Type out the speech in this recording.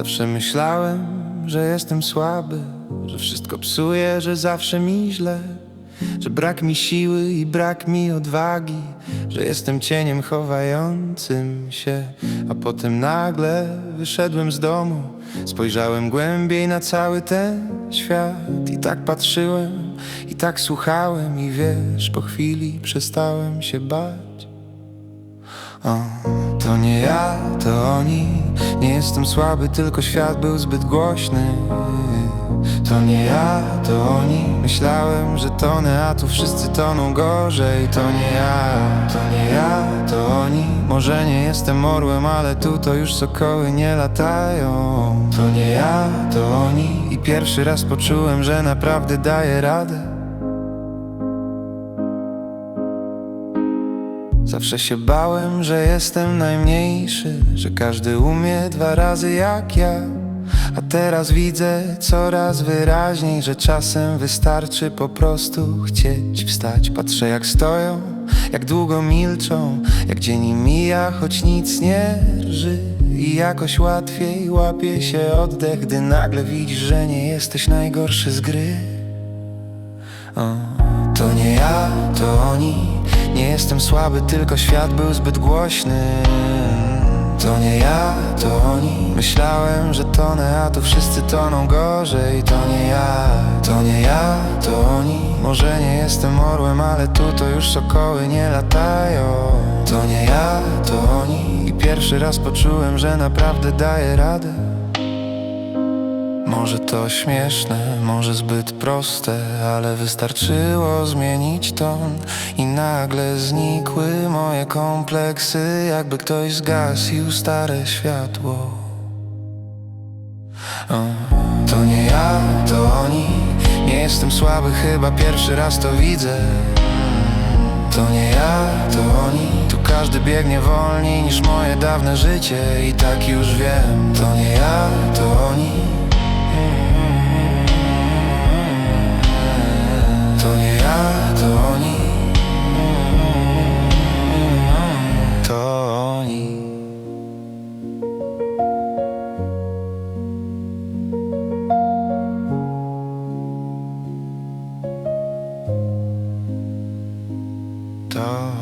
Zawsze myślałem, że jestem słaby, że wszystko psuję, że zawsze mi źle, że brak mi siły i brak mi odwagi, że jestem cieniem chowającym się, a potem nagle wyszedłem z domu, spojrzałem głębiej na cały ten świat i tak patrzyłem i tak słuchałem i wiesz, po chwili przestałem się bać. To nie ja, to oni. Nie jestem słaby, tylko świat był zbyt głośny. To nie ja, to oni. Myślałem, że tonę, a tu wszyscy toną gorzej. To nie ja, to nie ja, to oni. Może nie jestem orłem, ale tu to już sokoły nie latają. To nie ja, to oni. I pierwszy raz poczułem, że naprawdę daję radę Zawsze się bałem, że jestem najmniejszy, że każdy umie dwa razy jak ja. A teraz widzę coraz wyraźniej, że czasem wystarczy po prostu chcieć wstać. Patrzę jak stoją, jak długo milczą, jak dzień mija, choć nic nie rży. I jakoś łatwiej łapie się oddech, gdy nagle widzisz, że nie jesteś najgorszy z gry. O, to nie ja, to oni. Nie jestem słaby, tylko świat był zbyt głośny. To nie ja, to oni. Myślałem, że tonę, a tu wszyscy toną gorzej. To nie ja, to nie ja, to oni. Może nie jestem orłem, ale tu to już sokoły nie latają. To nie ja, to oni. I pierwszy raz poczułem, że naprawdę daję radę może to śmieszne, może zbyt proste, ale wystarczyło zmienić ton i nagle znikły moje kompleksy, jakby ktoś zgasił stare światło. To nie ja, to oni, nie jestem słaby, chyba pierwszy raz to widzę. To nie ja, to oni Tu każdy biegnie wolniej niż moje dawne życie I tak już wiem star